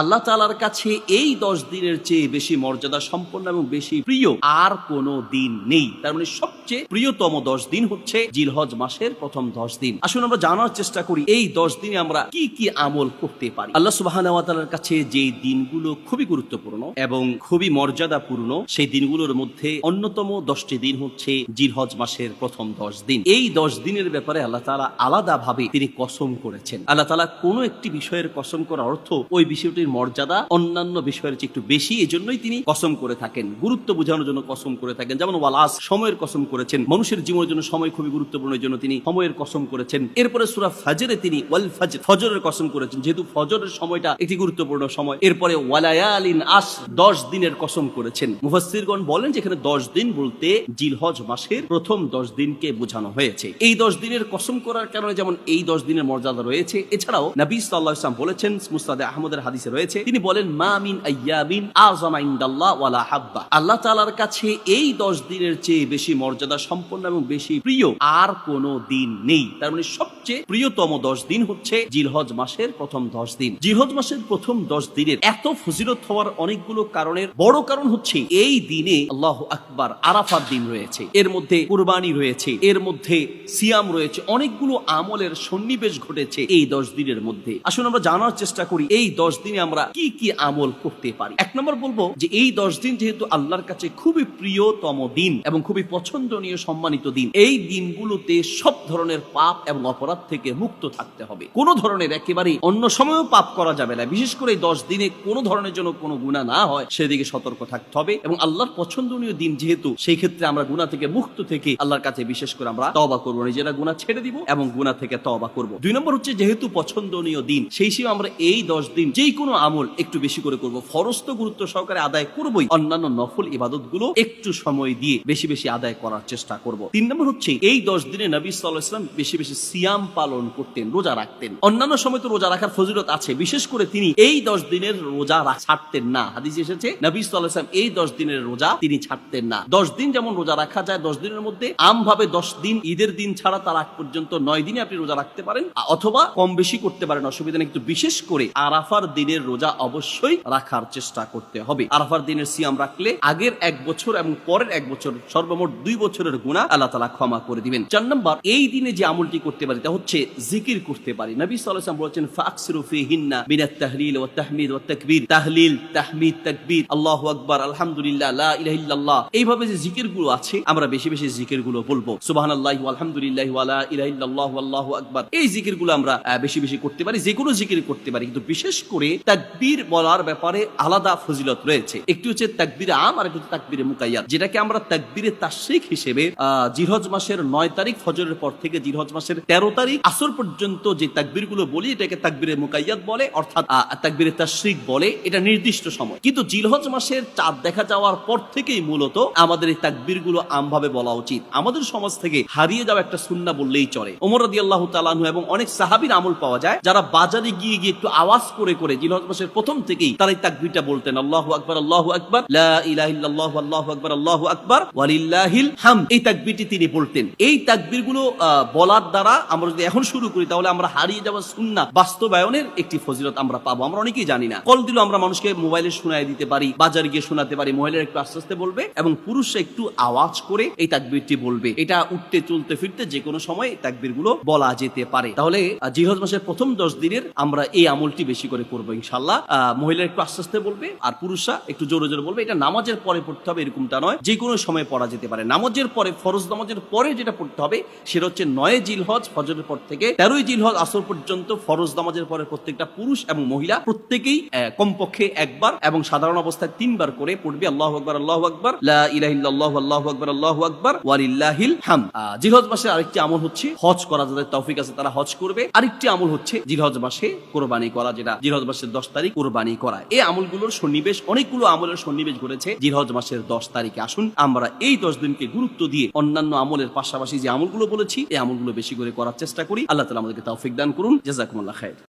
আল্লাহ তালার কাছে এই দশ দিনের চেয়ে বেশি মর্যাদা সম্পন্ন এবং বেশি প্রিয় আর কোনো দিন নেই। তার মানে সবচেয়ে প্রিয়তম দশ দিন হচ্ছে জিলহজ মাসের প্রথম দশ দিন। আসুন আমরা জানার চেষ্টা করি, এই দশ দিনে আমরা কি কি আমল করতে পারি? আল্লাহ সুবাহ কাছে যে দিনগুলো খুবই গুরুত্বপূর্ণ এবং খুবই মর্যাদাপূর্ণ, সেই দিনগুলোর মধ্যে অন্যতম দশটি দিন হচ্ছে জিলহজ মাসের প্রথম দশ দিন। এই দশ দিনের ব্যাপারে আল্লাহ তালা আলাদাভাবে তিনি কসম করেছেন। আল্লাহ তালা কোনো একটি বিষয়ের কসম করার অর্থ ওই বিষয়টির মর্যাদা অন্যান্য বিষয়ের চেয়ে একটু বেশি, এজন্যই তিনি কসম করে থাকেন। গুরুত্ব বোঝানোর জন্য কসম করে থাকেন। যেমন ওয়ালাস, সময়ের কসম করেছেন। মানুষের জীবনের জন্য সময় খুবই গুরুত্বপূর্ণ জন্য তিনি সময়ের কসম করেছেন। এরপরে সুরা ফাজরে তিনি ওয়াল ফাজর, ফজরের কসম করেছেন। যেহেতু ফজরের সময়টা একটি গুরুত্বপূর্ণ সময়, এরপরে ওয়ালায়ালিন আস, দশ দিনের কসম করেছেন। মুফাসসিরগণ বলেন যেখানে দশ দিন বলতে জিলহজ মাসের প্রথম দশ দিনকে বোঝানো হয়েছে। এই দশ দিনের কসম করার কারণে যেমন এই দশ দিনের মর্যাদা রয়েছে, এছাড়াও নবী সাল্লাহ ইসলাম বলেছেন মুস্তাদে আহমদের হাদিসে রয়েছে, তিনি বলেন, মা আইয়াবিন আযমা ইনদাল্লাহ ওয়ালা হাব্বা। আল্লাহ কাছে এই দশ দিনের চেয়ে বেশি মর্যাদা সম্পন্ন এবং বেশি প্রিয় আর দিন নেই। তার মানে সবচেয়ে প্রিয়তম দশ দিন হচ্ছে জিলহজ মাসের প্রথম দশ দিন। জিলহজ মাসের প্রথম দশ দিনের এত ফজিলত হওয়ার অনেকগুলো কারণের বড় কারণ হচ্ছে, এই দিনে আল্লাহ আকবার আরাফার দিন রয়েছে, এর মধ্যে কুরবানি রয়েছে, এর মধ্যে সিয়াম রয়েছে, অনেকগুলো আমলের সন্নিবেশ ঘটেছে এই দশ দিনের মধ্যে। আসুন আমরা জানার চেষ্টা করি, এই দশ দিনে আমরা কি কি আমল করতে পারি? এক নম্বর বলব যে এই দশ দিন যেহেতু আল্লাহর কাছে খুবই প্রিয়তম দিন এবং খুবই পছন্দনীয় সম্মানিত দিন, এই দিনগুলোতে সব ধরনের পাপ এবং অপরাধ থেকে মুক্ত থাকতে হবে। কোন ধরনের একেবারে অন্য সময়ও পাপ করা যাবে না। বিশেষ করে দশ দিনে কোনো ধরনের জন্য কোনো গুণা না হয়, সেদিকে সতর্ক থাকতে হবে এবং আল্লাহর পছন্দনীয় দিন যেহেতু, সেই ক্ষেত্রে আমরা গুণা থেকে মুক্ত থেকে আল্লাহর কাছে বিশেষ করে আমরা তবা করব, নিজেরা গুণা ছেড়ে দিব এবং গুণা থেকে তবা করব। দুই নম্বর হচ্ছে যেহেতু পছন্দনীয় দিন, সেই হিসেবে আমরা এই দশ দিন যেই কোনো আমল একটু বেশি করে করব। ফরজ তো গুরুত্ব সহকারে আদায় করবই। অন্যান্য নফল ইবাদতগুলো একটু সময় দিয়ে বেশি বেশি আদায় করার চেষ্টা করব। তিন নম্বর হচ্ছে, এই দশ দিনে নবী সাল্লাহ ইসলাম বেশি বেশি সিয়াম পালন করতেন, রোজা রাখতেন। অন্যান্য সময় তো রোজা রাখার ফজিলত আছে। বিশেষ করে তিনি এই দশ দিনের রোজা ছাড়তেন না। হাদিস এসেছে, নবী সাল্লাহ ইসলাম এই দশ দিনের রোজা তিনি ছাড়তেন না। দশ দিন যেমন রোজা রাখা যায়, দশ দিনের মধ্যে আমভাবে দশ দিন ঈদের দিন ছাড়া তার আগ পর্যন্ত নয় দিনে আপনি রোজা রাখতে পারেন, অথবা কম বেশি করতে পারেন, অসুবিধা নেই। কিন্তু বিশেষ করে আরাফার দিনের রোজা অবশ্যই রাখার চেষ্টা করতে হবে। আরাফার দিনের সিয়াম রাখলে আগের এক বছর এবং পরের এক বছর সর্বমোট দুই বছরের গুণা আল্লাহ তালা ক্ষমা করে দিবেন। চার নম্বর, এই দিনে যে আমলটি করতে পারি তা হচ্ছে জিকির করতে পারি। নবী সাল্লাম বলেছেন মিনাত তাহলিল ওয়া তাহমিদ তাকবীর। তাহলিল, তাহমিদ আল্লাহু আলহামদুলিল্লাহ এইভাবে যে আছে, আমরা বেশি বেশি জিকিরগুলো বলব। সুবহানাল্লাহি ওয়া আলহামদুলিল্লাহি ওয়া লা ইলাহা ইল্লাল্লাহ আল্লাহু আমরা বেশি বেশি করতে পারি যে কোনো জিকির করতে পারি। কিন্তু বিশেষ করে তাকবীর বলার ব্যাপারে আলাদা ফজিলত রয়েছে। একটি হচ্ছে তাকবীরে আম আর একটি তাকবীরে মুকাইয়াদ। যেটাকে আমরা তাকবীরে তাশরিক হিসেবে আহ, জিলহজ মাসের নয় তারিখ ফজরের পর থেকে জিলহজ মাসের তেরো তারিখ আসর পর্যন্ত যে তাকবীরগুলো বলি এটাকে তাকবীরে মুকাইয়াদ বলে অর্থাৎ তাকবীরে তাশরিক বলে এটা নির্দিষ্ট সময়। কিন্তু জিলহজ মাসের চাঁদ দেখা যাওয়ার পর থেকেই মূলত আমাদের এই তাকবীরগুলো আমভাবে বলা উচিত। আমাদের সমাজ থেকে হারিয়ে যাওয়া একটা সুন্না বললেই চলে। ওমর রাদি আল্লাহ তালানহু এবং অনেক সাহাবীর আমল পাওয়া যায় যারা বাজারে গিয়ে গিয়ে একটু আওয়াজ করে করে জিলহজ মাসের প্রথম থেকেই তারা এই তাকবীরটা বলতেন আল্লাহু আকবার আল্লাহু আকবার লা আকবার আকবার ওয়ালিল্লাহিল হাম। এই তাকবীরটি তিনি বলতেন। এই বলার দ্বারা আমরা যদি এখন শুরু করি তাহলে আমরা হারিয়ে যাওয়া বাস্তবায়নের একটি ফজিলত আমরা পাবো। আমরা অনেকেই জানি না। কল আমরা মানুষকে মোবাইলে শোনায় দিতে পারি বাজারে গিয়ে শোনাতে পারি মহিলারা একটু আস্তে আস্তে বলবে এবং পুরুষরা একটু আওয়াজ করে এই তাকবীরটি বলবে। এটা উঠতে চলতে ফিরতে যে কোনো সময় তাকবীরগুলো বলা যেতে পারে। তাহলে আহ, জিলহজ মাসের প্রথম দশ দিনের আমরা এই আমলটি বেশি করে করব ইনশাল্লাহ আহ, মহিলারা একটু আস্তে আস্তে বলবে আর পুরুষরা একটু জোরে জোরে বলবে। এটা নামাজের পরে পড়তে হবে এরকমটা নয় যে কোনো সময় পড়া যেতে পারে। নামাজের পরে ফরজ নামাজের পরে যেটা পড়তে হবে সেটা হচ্ছে নয় জিলহজ ফজরের পর থেকে তেরোই জিলহজ আসর পর্যন্ত ফরজ নামাজের পরে প্রত্যেকটা পুরুষ এবং মহিলা প্রত্যেকেই কমপক্ষে একবার এবং সাধারণ অবস্থায় তিনবার করে পড়বে। আল্লাহ আকবার আল্লাহ আকবার লা ইলাহা ইল্লাল্লাহু আল্লাহু আকবার আল্লাহু আকবার ওয়ালিল্লাহিল হাম জিলহজ মাসে আরেকটি আমল হচ্ছে হজ করা যাদের তৌফিক আছে তারা হজ করবে। আরেকটি আমল হচ্ছে জিলহজ মাসে কোরবানি করা যেটা জিলহজ মাসের দশ তারিখ কোরবানি করা। এই আমলগুলোর সন্নিবেশ, অনেকগুলো আমলের সন্নিবেশ ঘটেছে। জিরহজ মাসের দশ তারিখে আসুন। আমরা এই দশ দিনকে গুরুত্ব দিয়ে অন্যান্য আমলের পাশাপাশি যে আমলগুলো বলেছি, এই আমলগুলো বেশি করে করার চেষ্টা করি। আল্লাহ তালা আমাদেরকে তাও দান করুন। জাজাকুমুল্লাহ খায়ের